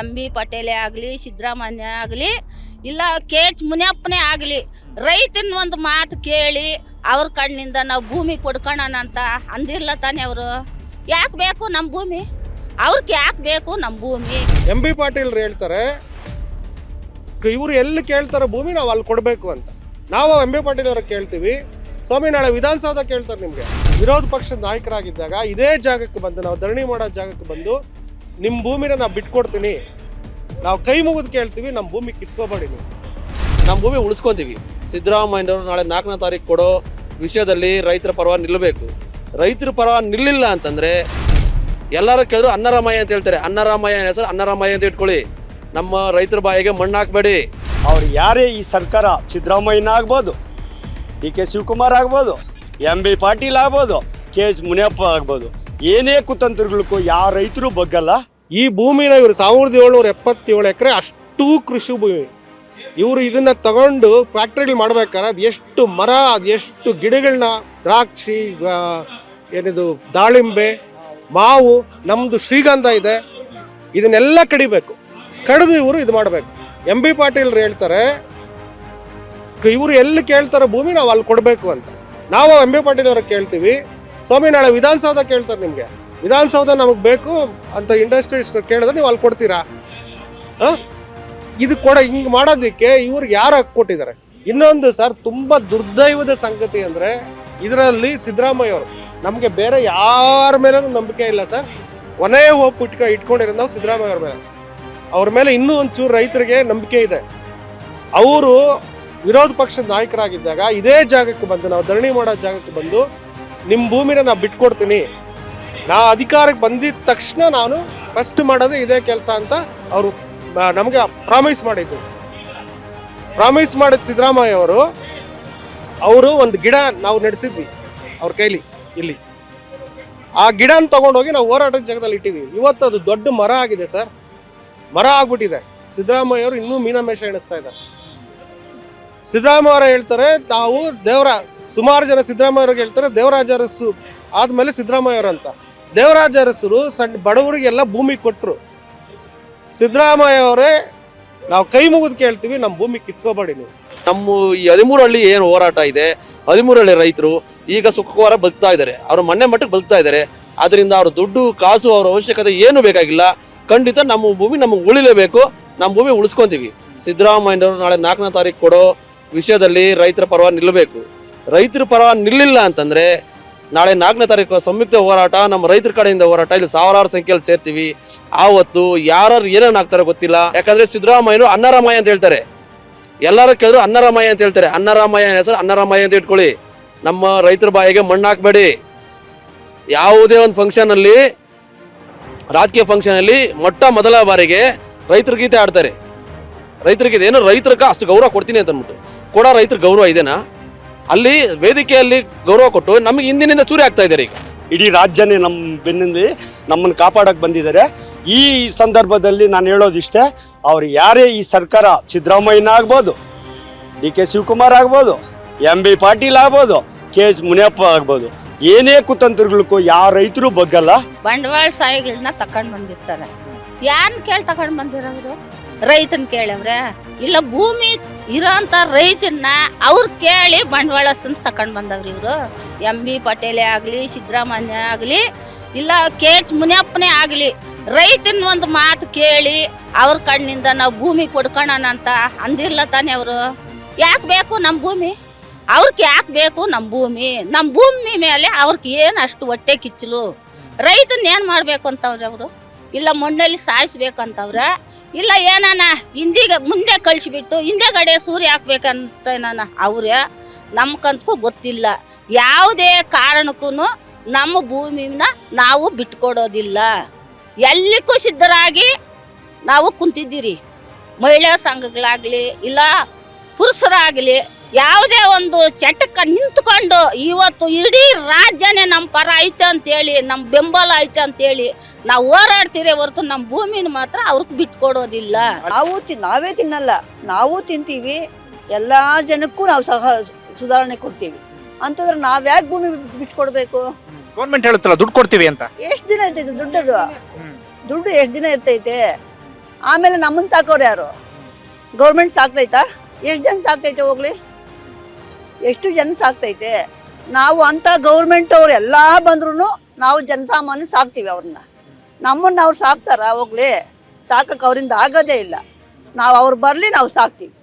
M B ಪಟೇಲೇ ಆಗಲಿ ಸಿದ್ದರಾಮಯ್ಯ ಆಗಲಿ ಇಲ್ಲ ಕೆ ಎಚ್ ಮುನಿಯಪ್ಪನೇ ಆಗಲಿ ರೈತನ ಒಂದು ಮಾತು ಕೇಳಿ ಅವ್ರ ಕಣ್ಣಿಂದ ನಾವು ಭೂಮಿ ಪಡ್ಕೊಳ್ಳೋಣ ಅಂತ ಅಂದಿರ್ಲ ತಾನೇ ಅವರು. ಯಾಕೆ ಬೇಕು ನಮ್ಮ ಭೂಮಿ? ಅವ್ರಿಗೆ ಯಾಕೆ ಬೇಕು ನಮ್ಮ ಭೂಮಿ? ಎಂ ಬಿ ಪಾಟೀಲ್ ಹೇಳ್ತಾರೆ ಇವರು ಎಲ್ಲಿ ಕೇಳ್ತಾರೆ ಭೂಮಿ ನಾವು ಅಲ್ಲಿ ಕೊಡಬೇಕು ಅಂತ. ನಾವು ಎಂ ಬಿ ಪಾಟೀಲ್ ಅವ್ರಿಗೆ ಕೇಳ್ತೀವಿ. ಸ್ವಾಮಿ ನಾಳೆ ವಿಧಾನಸೌಧ ಕೇಳ್ತಾರೆ ನಿಮಗೆ. ವಿರೋಧ ಪಕ್ಷದ ನಾಯಕರಾಗಿದ್ದಾಗ ಇದೇ ಜಾಗಕ್ಕೆ ಬಂದು ನಾವು ಧರಣಿ ಮಾಡೋ ಜಾಗಕ್ಕೆ ಬಂದು ನಿಮ್ಮ ಭೂಮಿನ ನಾವು ಬಿಟ್ಕೊಡ್ತೀನಿ. ನಾವು ಕೈ ಮುಗಿದು ಕೇಳ್ತೀವಿ ನಮ್ಮ ಭೂಮಿ ಕಿತ್ಕೋಬೇಡಿ ನೀವು. ನಮ್ಮ ಭೂಮಿ ಉಳಿಸ್ಕೊತೀವಿ. ಸಿದ್ದರಾಮಯ್ಯನವರು ನಾಳೆ ನಾಲ್ಕನೇ ತಾರೀಕು ಕೊಡೋ ವಿಷಯದಲ್ಲಿ ರೈತರ ಪರವಾಗಿ ನಿಲ್ಲಬೇಕು ರೈತರ ಪರವಾಗಿ ನಿಲ್ಲಿಲ್ಲ ಅಂತಂದರೆ ಎಲ್ಲರೂ ಕೇಳಿದ್ರು ಅನ್ನರಾಮಯ್ಯ ಅಂತ ಹೇಳ್ತಾರೆ. ಅನ್ನರಾಮಯ್ಯ ಹೆಸರು ಅನ್ನರಾಮಯ್ಯ ಅಂತ ಇಟ್ಕೊಳ್ಳಿ. ನಮ್ಮ ರೈತರ ಬಾಯಿಗೆ ಮಣ್ಣು ಹಾಕಬೇಡಿ. ಅವ್ರು ಯಾರೇ ಈ ಸರ್ಕಾರ ಸಿದ್ದರಾಮಯ್ಯನ ಆಗ್ಬೋದು ಡಿ ಕೆ ಶಿವಕುಮಾರ್ ಆಗ್ಬೋದು ಎಂ ಬಿ ಪಾಟೀಲ್ ಆಗ್ಬೋದು ಕೆ ಎಚ್ ಮುನಿಯಪ್ಪ ಆಗ್ಬೋದು. ಏನೇ ಕುತಂತ್ರಗಳಿಗೂ ಯಾವ ರೈತರು ಬಗ್ಗಲ್ಲ. ಈ ಭೂಮಿನ ಇವರು ಸಾವಿರದ ಏಳ್ನೂರ ಎಪ್ಪತ್ತೇಳು ಎಕರೆ ಅಷ್ಟು ಕೃಷಿ ಭೂಮಿ. ಇವರು ಇದನ್ನ ತಗೊಂಡು ಫ್ಯಾಕ್ಟ್ರಿಗಳು ಮಾಡ್ಬೇಕಾದ್ರೆ ಅದು ಎಷ್ಟು ಮರ, ಅದು ಎಷ್ಟು ಗಿಡಗಳನ್ನ ದ್ರಾಕ್ಷಿ ಏನಿದು ದಾಳಿಂಬೆ, ಮಾವು ನಮ್ಮದು ಶ್ರೀಗಂಧ ಇದೆ. ಇದನ್ನೆಲ್ಲ ಕಡಿಬೇಕು. ಕಡಿದು ಇವರು ಇದು ಮಾಡಬೇಕು. ಎಂ ಬಿ ಪಾಟೀಲ್ರು ಹೇಳ್ತಾರೆ, ಇವರು ಎಲ್ಲಿ ಕೇಳ್ತಾರೋ ಭೂಮಿ ನಾವು ಅಲ್ಲಿ ಕೊಡಬೇಕು ಅಂತ. ನಾವು ಎಂ ಬಿ ಪಾಟೀಲ್ ಅವ್ರಿಗೆ ಕೇಳ್ತೀವಿ ಸ್ವಾಮಿ, ನಾಳೆ ವಿಧಾನಸೌಧ ಕೇಳ್ತಾರೆ ನಿಮಗೆ. ವಿಧಾನಸೌಧ ನಮಗೆ ಬೇಕು ಅಂತ ಇಂಡಸ್ಟ್ರೀಸ್ ಕೇಳಿದ್ರೆ ನೀವು ಅಲ್ಲಿ ಕೊಡ್ತೀರಾ? ಇದು ಕೂಡ ಹಿಂಗೆ ಮಾಡೋದಕ್ಕೆ ಇವ್ರು ಯಾರು ಹಾಕಿ ಕೊಟ್ಟಿದ್ದಾರೆ? ಇನ್ನೊಂದು ಸರ್, ತುಂಬಾ ದುರ್ದೈವದ ಸಂಗತಿ ಅಂದ್ರೆ ಇದರಲ್ಲಿ ಸಿದ್ದರಾಮಯ್ಯ ಅವರು. ನಮಗೆ ಬೇರೆ ಯಾರ ಮೇಲೂ ನಂಬಿಕೆ ಇಲ್ಲ ಸರ್. ಕೊನೆಯ ಹೋಪ್ ಇಟ್ಕ ಇಟ್ಕೊಂಡಿರೋದು ನಾವು ಸಿದ್ದರಾಮಯ್ಯ ಅವ್ರ ಮೇಲೆ. ಅವ್ರ ಮೇಲೆ ಇನ್ನೂ ಒಂಚೂರು ರೈತರಿಗೆ ನಂಬಿಕೆ ಇದೆ. ಅವರು ವಿರೋಧ ಪಕ್ಷದ ನಾಯಕರಾಗಿದ್ದಾಗ ಇದೇ ಜಾಗಕ್ಕೆ ಬಂದು, ನಾವು ಧರಣಿ ಮಾಡೋ ಜಾಗಕ್ಕೆ ಬಂದು ನಿಮ್ಮ ಭೂಮಿನ ನಾನು ಬಿಟ್ಕೊಡ್ತೀನಿ. ನಾ ಅಧಿಕಾರಕ್ಕೆ ಬಂದಿದ ತಕ್ಷಣ ನಾನು ಫಸ್ಟ್ ಮಾಡೋದು ಇದೇ ಕೆಲಸ ಅಂತ ಅವರು ನಮಗೆ ಪ್ರಾಮಿಸ್ ಮಾಡಿದ್ದು ಪ್ರಾಮಿಸ್ ಮಾಡಿದ ಸಿದ್ದರಾಮಯ್ಯ ಅವರು ಅವರು ಒಂದು ಗಿಡ ನಾವು ನಡೆಸಿದ್ವಿ ಅವ್ರ ಕೈಲಿ, ಇಲ್ಲಿ. ಆ ಗಿಡನ ತಗೊಂಡೋಗಿ ನಾವು ಹೋರಾಟದ ಜಾಗದಲ್ಲಿ ಇಟ್ಟಿದ್ದೀವಿ ಇವತ್ತು ಅದು ದೊಡ್ಡ ಮರ ಆಗಿದೆ ಸರ್. ಮರ ಆಗ್ಬಿಟ್ಟಿದೆ. ಸಿದ್ದರಾಮಯ್ಯ ಅವರು ಇನ್ನೂ ಮೀನಮೇಷ ಎಣಿಸ್ತಾ ಇದ್ದಾರೆ. ಸಿದ್ದರಾಮಯ್ಯ ಅವರು ಹೇಳ್ತಾರೆ, ತಾವು ದೇವರ ಸುಮಾರು ಜನ ಸಿದ್ದರಾಮಯ್ಯ ಅವ್ರಿಗೆ ಹೇಳ್ತಾರೆ, ದೇವರಾಜ ಅರಸು ಆದ್ಮೇಲೆ ಸಿದ್ದರಾಮಯ್ಯ ಅಂತ. ದೇವರಾಜ ಅರಸರು ಸಣ್ಣ ಬಡವರಿಗೆಲ್ಲ ಭೂಮಿ ಕೊಟ್ಟರು ಸಿದ್ದರಾಮಯ್ಯ ಅವರೇ, ನಾವು ಕೈ ಮುಗಿದು ಕೇಳ್ತೀವಿ ನಮ್ಮ ಭೂಮಿ ಕಿತ್ಕೋಬೇಡಿ ನೀವು. ನಮ್ಮ ಈ ಹದಿಮೂರು ಹಳ್ಳಿ ಏನು ಹೋರಾಟ ಇದೆ, ಹದಿಮೂರು ಹಳ್ಳಿ ರೈತರು ಈಗ ಸುಖವಾರ ಬದುಕ್ತಾ ಇದ್ದಾರೆ, ಅವರು ಮೊನ್ನೆ ಮಟ್ಟಕ್ಕೆ ಬದುಕ್ತಾ ಇದ್ದಾರೆ ಅದರಿಂದ ಅವ್ರ ದುಡ್ಡು, ಕಾಸು, ಅವ್ರ ಅವಶ್ಯಕತೆ ಏನು ಬೇಕಾಗಿಲ್ಲ, ಖಂಡಿತ ನಮ್ಮ ಭೂಮಿ ನಮಗೆ ಉಳಿಲೇಬೇಕು, ನಮ್ಮ ಭೂಮಿ ಉಳಿಸ್ಕೊತೀವಿ. ಸಿದ್ದರಾಮಯ್ಯನವರು ನಾಳೆ ನಾಲ್ಕನೇ ತಾರೀಕು ಕೊಡೋ ವಿಷಯದಲ್ಲಿ ರೈತರ ಪರವ ನಿಲ್ಲಬೇಕು. ರೈತರ ಪರ ನಿಲ್ಲಿಲ್ಲ ಅಂತಂದರೆ ನಾಳೆ ನಾಲ್ಕನೇ ತಾರೀಕು ಸಂಯುಕ್ತ ಹೋರಾಟ, ನಮ್ಮ ರೈತರ ಕಡೆಯಿಂದ ಹೋರಾಟ. ಇಲ್ಲಿ ಸಾವಿರಾರು ಸಂಖ್ಯೆಯಲ್ಲಿ ಸೇರ್ತೀವಿ. ಆವತ್ತು ಯಾರು ಏನೇನು ಆಗ್ತಾರೋ ಗೊತ್ತಿಲ್ಲ. ಯಾಕಂದ್ರೆ ಸಿದ್ದರಾಮಯ್ಯನು ಅನ್ನರಾಮಯ್ಯ ಅಂತ ಹೇಳ್ತಾರೆ. ಎಲ್ಲರೂ ಕೇಳಿದ್ರು ಅನ್ನರಾಮಯ್ಯ ಅಂತ ಹೇಳ್ತಾರೆ. ಅನ್ನರಾಮಯ್ಯ ಹೆಸರು ಅನ್ನರಾಮಯ್ಯ ಅಂತ ಇಟ್ಕೊಳ್ಳಿ. ನಮ್ಮ ರೈತರ ಬಾಯಿಗೆ ಮಣ್ಣು ಹಾಕಬೇಡಿ. ಯಾವುದೇ ಒಂದು ಫಂಕ್ಷನಲ್ಲಿ ರಾಜಕೀಯ ಫಂಕ್ಷನಲ್ಲಿ ಮೊಟ್ಟ ಮೊದಲ ಬಾರಿಗೆ ರೈತರ ಗೀತೆ ಆಡ್ತಾರೆ ರೈತರ ಇದೇನು ಏನು ರೈತರಿಗೆ ಅಷ್ಟು ಗೌರವ ಕೊಡ್ತೀನಿ ಅಂತ ಅಂದ್ಬಿಟ್ಟು. ಕೂಡ ರೈತರ ಗೌರವ ಇದೇನಾ? ಅಲ್ಲಿ ವೇದಿಕೆಯಲ್ಲಿ ಗೌರವ ಕೊಟ್ಟು ನಮಗೆ ಹಿಂದಿನಿಂದ ಚೂರಿ ಆಗ್ತಾ ಇದ್ದಾರೆ ಈಗ. ಇಡೀ ರಾಜ್ಯನೇ ನಮ್ಮ ಬೆನ್ನಿಂದ ನಮ್ಮನ್ನು ಕಾಪಾಡಕ್ಕೆ ಬಂದಿದ್ದಾರೆ. ಈ ಸಂದರ್ಭದಲ್ಲಿ ನಾನು ಹೇಳೋದಿಷ್ಟೇ ಅವ್ರು ಯಾರೇ ಈ ಸರ್ಕಾರ ಸಿದ್ದರಾಮಯ್ಯನ ಆಗ್ಬೋದು ಡಿ ಕೆ ಶಿವಕುಮಾರ್ ಆಗ್ಬೋದು ಎಂ ಬಿ ಪಾಟೀಲ್ ಆಗ್ಬೋದು ಕೆ ಎಸ್ ಮುನಿಯಪ್ಪ ಆಗ್ಬೋದು ಏನೇ ಕುತಂತ್ರಗಳಿಗೂ ಯಾವ ರೈತರು ಬಗ್ಗಲ್ಲ. ಬಂಡವಾಳ ಸಾಯಿಗಳನ್ನ ತಕೊಂಡ್ ಬಂದಿರ್ತಾರೆ. ಯಾರನ್ನ ಕೇಳಿ ತಕೊಂಡ್ ಬಂದಿರೋರು? ರೈತನ್ ಕೇಳವ್ರೆ, ಇಲ್ಲ ಭೂಮಿ ಇರೋಂಥ ರೈತನ್ನ ಅವ್ರು ಕೇಳಿ ಬಂಡವಾಳ ಸಂತ ತಕೊಂಡ್ ಬಂದವ್ರಿ ಇವರು. ಎಂ ಬಿ ಪಟೇಲೇ ಆಗಲಿ, ಸಿದ್ದರಾಮಯ್ಯ ಆಗಲಿ, ಇಲ್ಲ ಕೆ ಎಚ್ ಮುನಿಯಪ್ಪನೇ ಆಗಲಿ, ರೈತನ ಒಂದು ಮಾತು ಕೇಳಿ ಅವ್ರ ಕಣ್ಣಿಂದ ನಾವು ಭೂಮಿ ಪಡ್ಕೊಳ್ಳೋಣ ಅಂತ ಅಂದಿರ್ಲ ತಾನೇ ಅವರು. ಯಾಕೆ ಬೇಕು ನಮ್ಮ ಭೂಮಿ? ಅವ್ರಿಗೆ ಯಾಕೆ ಬೇಕು ನಮ್ಮ ಭೂಮಿ? ನಮ್ಮ ಭೂಮಿ ಮೇಲೆ ಅವ್ರಿಗೆ ಏನು ಅಷ್ಟು ಹೊಟ್ಟೆ ಕಿಚ್ಚಲು? ರೈತನ ಏನು ಮಾಡಬೇಕು ಅಂತವ್ರೆ ಅವರು? ಇಲ್ಲ ಮಣ್ಣಲ್ಲಿ ಸಾಯಿಸ್ಬೇಕಂತವ್ರೆ ಇಲ್ಲ ಏನಾನ ಹಿಂದಿಗೆ ಮುಂದೆ ಕಳಿಸ್ಬಿಟ್ಟು ಹಿಂದೆಗಡೆ ಸೂರ್ಯ ಹಾಕ್ಬೇಕಂತ ನಾನು. ಅವ್ರೆ ನಮ್ಗಂತೂ ಗೊತ್ತಿಲ್ಲ. ಯಾವುದೇ ಕಾರಣಕ್ಕೂ ನಮ್ಮ ಭೂಮಿನ ನಾವು ಬಿಟ್ಕೊಡೋದಿಲ್ಲ. ಎಲ್ಲಿಗೂ ಸಿದ್ಧರಾಗಿ ನಾವು ಕುಂತಿದ್ದೀರಿ. ಮಹಿಳಾ ಸಂಘಗಳಾಗಲಿ, ಇಲ್ಲ ಪುರುಷರಾಗಲಿ ಯಾವುದೇ ಒಂದು ಚಟಕ್ಕೆ ನಿಂತ್ಕೊಂಡು ಇವತ್ತು ಇಡೀ ರಾಜ್ಯನೇ ನಮ್ಮ ಪರ ಐತೆ ಅಂತೇಳಿ ನಮ್ಮ ಬೆಂಬಲ ಐತೆ ಅಂತೇಳಿ ನಾವು ಹೋರಾಡ್ತೀರಿ ಹೊರತು ನಮ್ಮ ಭೂಮಿನ ಮಾತ್ರ ಅವ್ರಿಗೆ ಬಿಟ್ಕೊಡೋದಿಲ್ಲ. ನಾವು ತಿ ನಾವೇ ತಿನ್ನಲ್ಲ ನಾವು ತಿಂತೀವಿ ಎಲ್ಲ ಜನಕ್ಕೂ ನಾವು ಸಹ ಸುಧಾರಣೆ ಕೊಡ್ತೀವಿ. ಅಂತಂದ್ರೆ ನಾವ್ ಯಾಕೆ ಭೂಮಿ ಬಿಟ್ಕೊಡ್ಬೇಕು? ಗೌರ್ಮೆಂಟ್ ಹೇಳುತ್ತಲ್ಲ ದುಡ್ಡು ಕೊಡ್ತೀವಿ ಅಂತ. ಎಷ್ಟು ದಿನ ಇರ್ತೈತೆ ದುಡ್ಡದು? ದುಡ್ಡು ಎಷ್ಟು ದಿನ ಇರ್ತೈತೆ? ಆಮೇಲೆ ನಮ್ಮನ್ನು ಸಾಕೋರು ಯಾರು? ಗೌರ್ಮೆಂಟ್ ಸಾಕ್ತೈತಾ? ಎಷ್ಟು ಜನ ಸಾಕ್ತೈತೆ ಹೋಗ್ಲಿ? ಎಷ್ಟು ಜನ ಸಾಕ್ತೈತೆ ನಾವು ಅಂತ ಗೌರ್ಮೆಂಟ್ ಅವ್ರು ಎಲ್ಲ ಬಂದ್ರೂ ನಾವು ಜನಸಾಮಾನ್ಯ ಸಾಕ್ತೀವಿ ಅವ್ರನ್ನ. ನಮ್ಮನ್ನ ಅವ್ರು ಸಾಕ್ತಾರ ಹೋಗ್ಲಿ. ಸಾಕಕ್ಕೆ ಅವರಿಂದ ಆಗೋದೇ ಇಲ್ಲ. ನಾವು ಅವ್ರು ಬರಲಿ ನಾವು ಸಾಕ್ತೀವಿ.